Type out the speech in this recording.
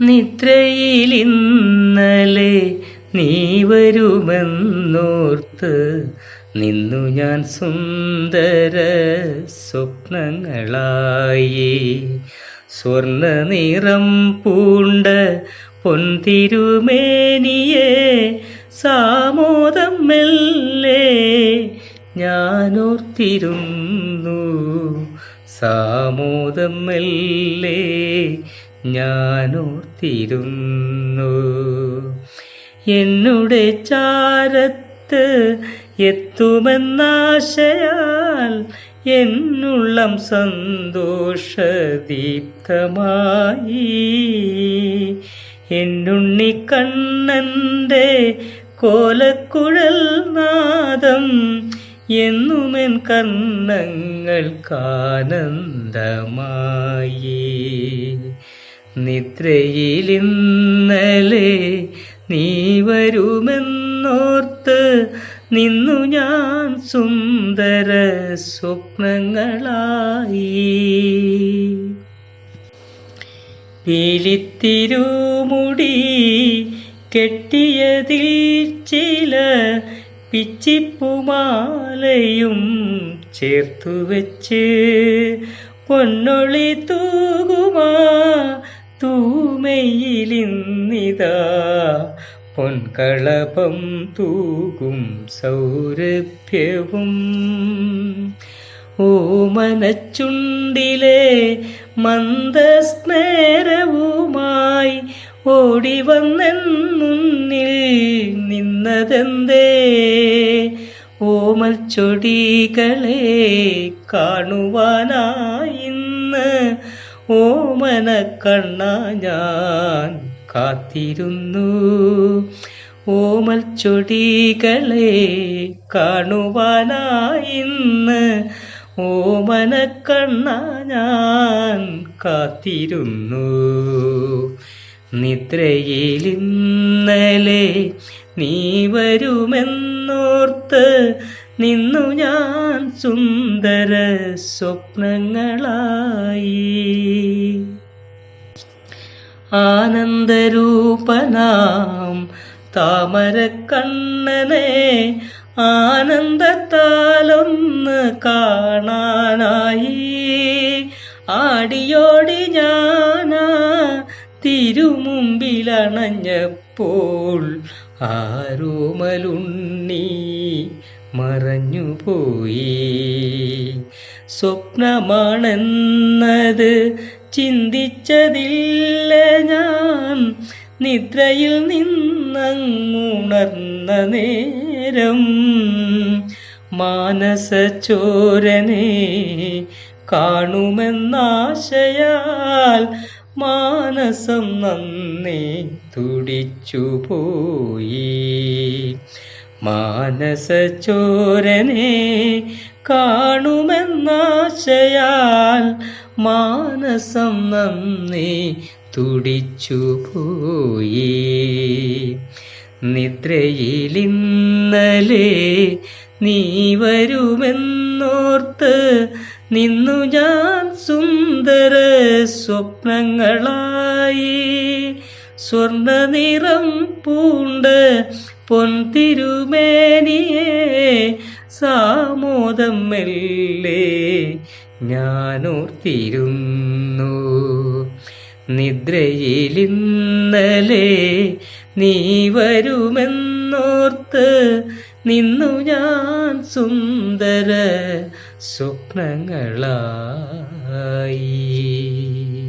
നിദ്രയിലിന്നലെ നീ വരുമെന്നോർത്ത് നിന്നു ഞാൻ സുന്ദര സ്വപ്നങ്ങളായി. സ്വർണ നിറം പൂണ്ട പൊന്തിരുമേനിയെ സാമോദം മെല്ലെ ഞാനോർത്തിരുന്നു. സാമോദം മെല്ലെ ഞാനോർത്തിരുന്നു. എന്നുടെ ചാരത്ത് എത്തുമെന്നാശയാൽ എന്നുള്ളം സന്തോഷദീപ്തമായി. എന്നുണ്ണിക്കണ്ണന്റെ കോലക്കുഴൽ നാദം എന്നുമെൻ കർണങ്ങൾക്കാനന്ദമായി നിദ്രയിലിന്നലെ നീ വരുമെന്നോർത്ത് നിന്നു ഞാൻ സുന്ദര സ്വപ്നങ്ങളായി. പീലിത്തിരുമുടി കെട്ടിയതിൽ ചില പിച്ചിപ്പുമാലയും ചേർത്തു വെച്ച് പൊന്നൊളി തൂകുമാ തൂമയിലിന്നിതാ. പൊൻകളപം തൂകും സൗരഭ്യവും. ഓമനച്ചുണ്ടിലെ മന്ദസ്മേരവുമായി ഓടി വന്നെൻ മുന്നിൽ നിന്നതെന്തേ? ഓമൽ ചൊടികളെ കാണുവാനായിന്ന് ഓമന കണ്ണ ഞാൻ കാത്തിരുന്നു. ഓമൽ ചൊടികളെ കാണുവാനായിന്ന്. ഓമന കണ്ണ ഞാൻ കാത്തിരുന്നു. നിദ്രയിലിന്നലെ നീ വരുമെന്നോർത്ത് നിന്നു ഞാൻ സുന്ദര സ്വപ്നങ്ങളായി. ആനന്ദരൂപനാം താമരക്കണ്ണനെ ആനന്ദത്താലൊന്ന് കാണാനായി. ആടിയോടി ഞാനാ തിരുമുമ്പിലണഞ്ഞപ്പോൾ ആരോമലുണ്ണി മറഞ്ഞുപോയി. സ്വപ്നമാണെന്നത് ചിന്തിച്ചതില്ല ഞാൻ. നിദ്രയിൽ നിന്നങ്ങുണർന്ന നേരം മാനസചോരനെ കാണുമെന്നാശയാൽ മാനസം നന്നേ തുടിച്ചുപോയി. മാനസചോരനെ കാണുമെന്നാശയാൽ മാനസം നന്ദി തുടിച്ചുപോയി. നിദ്രയിലിന്നലെ നീ വരുമെന്നോർത്ത് നിന്നു ഞാൻ സുന്ദര സ്വപ്നങ്ങളായി. സ്വർണ നിറം പൂണ്ട് പൊൻതിരുമേനിയെ സാമോദം മെല്ലെ ഞാനോർത്തിരുന്നു. നിദ്രയിലിന്നലെ നീ വരുമെന്നോർത്ത് നിന്നു ഞാൻ സുന്ദര സ്വപ്നങ്ങളായി.